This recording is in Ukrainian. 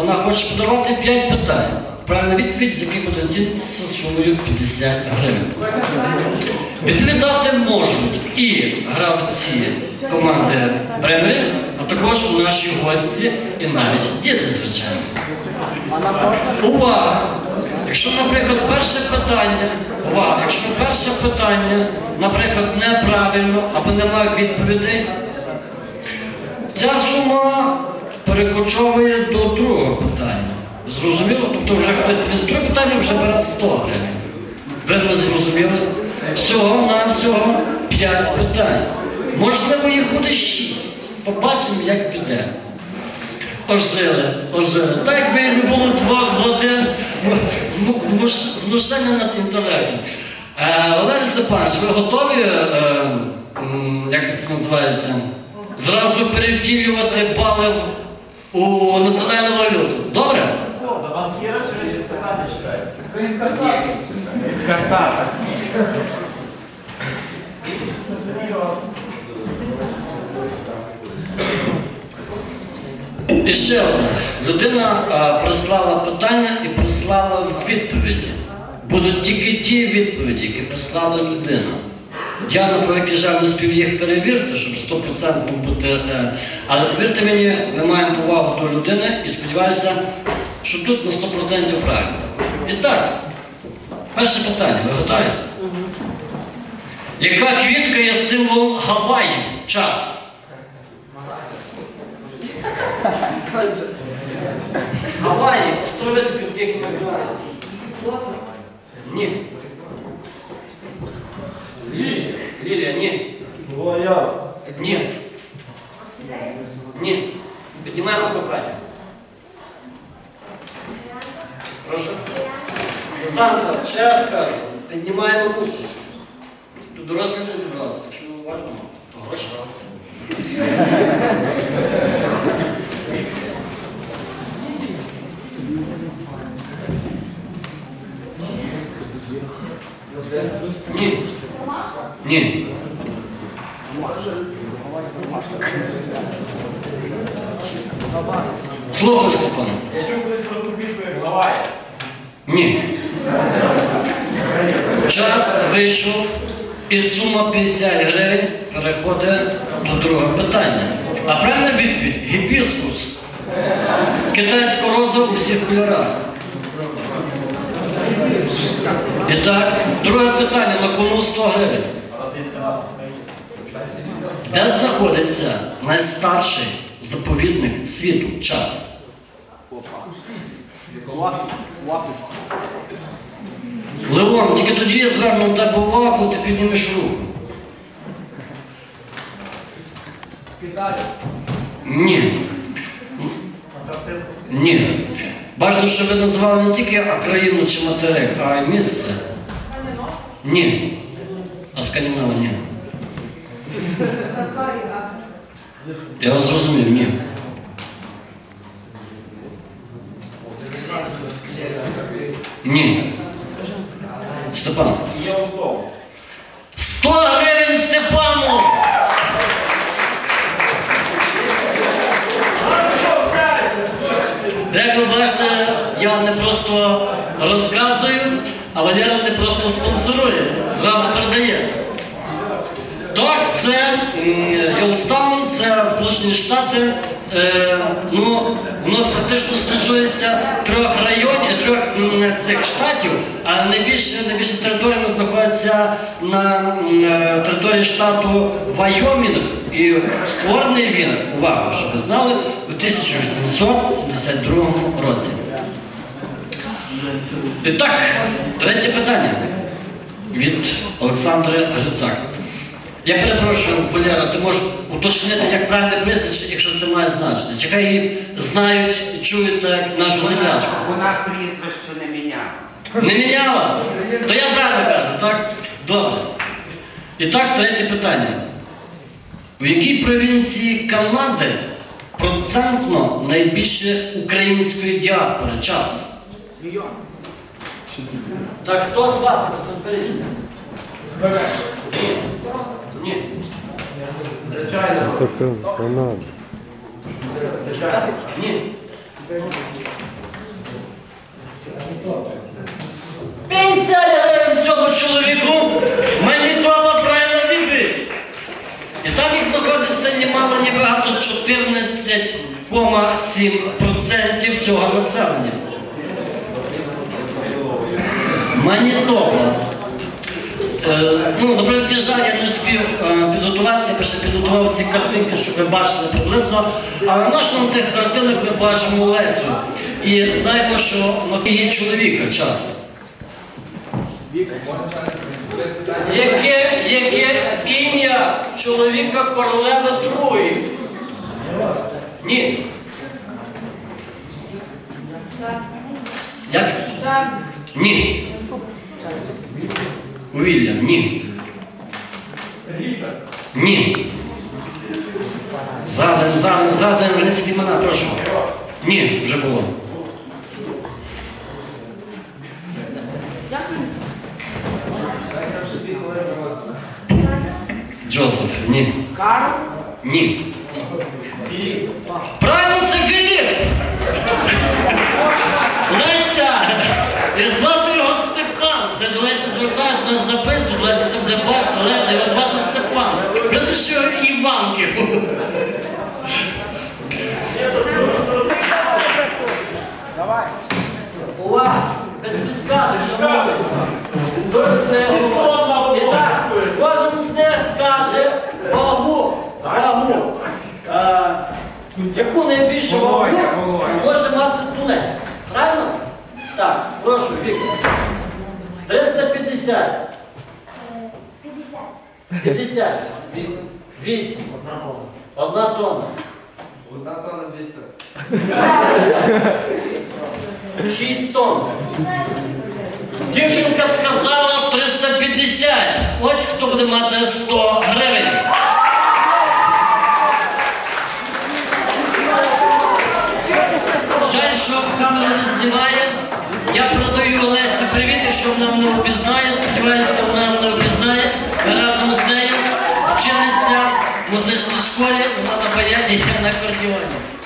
вона хоче подавати 5 питань. Правильна відповідь, з яких буде оцінитися сумою 50 гривень. Відповідати можуть і гравці команди Бремері, а також наші гості і навіть діти, звичайно. Увага! Якщо, наприклад, перше питання, увага, якщо перше питання, наприклад, неправильно або немає відповідей, ця сума перекочовує до другого питання. Зрозуміло? Тобто вже хтось з друге питання вже бере 100 гривень. Ви не зрозуміли? Всього на всього 5 питань. Можливо, їх буде 6. Побачимо, як піде. Ожили, ожили. Так і не було двох годин знушення над інтелектом. Е, Валерій Степанович, ви готові, е, як це називається, зразу перевтілювати бали в- у національну валюту? Добре? За банкіра чи ви питання читаєте? Касата. І ще одне. Людина а, прислала питання і прислала відповіді. Будуть тільки ті відповіді, які прислала людина. Я, на великий жаль, не спів їх перевірити, щоб 100% бути. е, Але повірте мені, ми маємо повагу до людини і сподіваюся, що тут на 100% правильно. І так, перше питання, ви готові? Яка квітка є символ Гаваїв? Час. Гаваї, острови під якими Гаваї? Ні. Лілія. Лілія, ні. Твоя. Ні. Ні. Піднімаємо руку Катя. Прошу. Санта, ще раз кажу. Піднімаємо руку. Тут дорослі не зібралися, так що уважно, то Ні. Ні. Слухай, Степан. Я чув колись про ту бітку, як Гавайя. Ні. Час вийшов і сума 50 гривень переходить до другого питання. А правильна відповідь гібіскус. Китайська роза у всіх кольорах. І так, друге питання на кону 100 гривень. Де знаходиться найстарший заповідник світу? Час. Леон, тільки тоді я зверну на тебе увагу, ти піднімеш руку. Ні. Ні. Бажано, щоб ви назвали не тільки країну чи материк, а й місце. Ні. А Скандинава ні. Я вас зрозумів, ні. Ні. Степан. Вдома. 100 гривень Степану! Як я не просто розказую, а Валера не просто спонсорує, зразу передає. Так, це Йолстаун, це Сполучені Штати. Е, ну, воно фактично стосується трьох районів, трьох м, цих штатів, а найбільше, найбільше територія знаходиться на м, е, території штату Вайомінг. І створений він, увагу, щоб ви знали, у 1872 році. І так, третє питання від Олександри Грицак. Я перепрошую, Валера, ти можеш уточнити, як правильне прізвище, якщо це має значення. Чи хай її знають і чують так, нашу землячку. Вона прізвище не міняла. Не міняла? То я правильно кажу, так? Добре. І так, третє питання. У якій провінції Канади процентно найбільше української діаспори? Час. Так хто з вас розберіться? Ні. Звичайно. Ні. 50 гривень цьому чоловіку. Мені дома правильна відповідь. І там їх знаходиться немало, ні багато 14,7% всього населення. Манітоба. Е, ну, до прикладу, жаль, я не успів е, підготуватися, я ще підготував ці картинки, щоб ви бачили приблизно. А на нашому тих картинах ми бачимо Лесю. І знаємо, що є чоловіка час. Яке, яке ім'я чоловіка королеви Другої? Ні. Як? Ні. Уільям, ні. Ні. Задом, задом, задом, людські імена, прошу. Ні, вже було. Джозеф, ні. Карл? Ні. Правильно, це Філіп! Що Іванки. Увага! Без підсказок, шановні. І так, кожен з них каже вагу, вагу. Е, яку найбільшу вагу може мати тунець. Правильно? Так, прошу, Віктор. 350. 50. 8. Одна тонна. Одна тонна 200. 6 тонн. Дівчинка сказала 350. Ось хто буде мати 100 гривень. Жаль, що камера не знімає. Я передаю Олесі привіт, якщо вона мене впізнає. Сподіваюся, вона мене впізнає. Ми разом з нею вчилися в музичній школі, вона на баяні, я на акордіоні.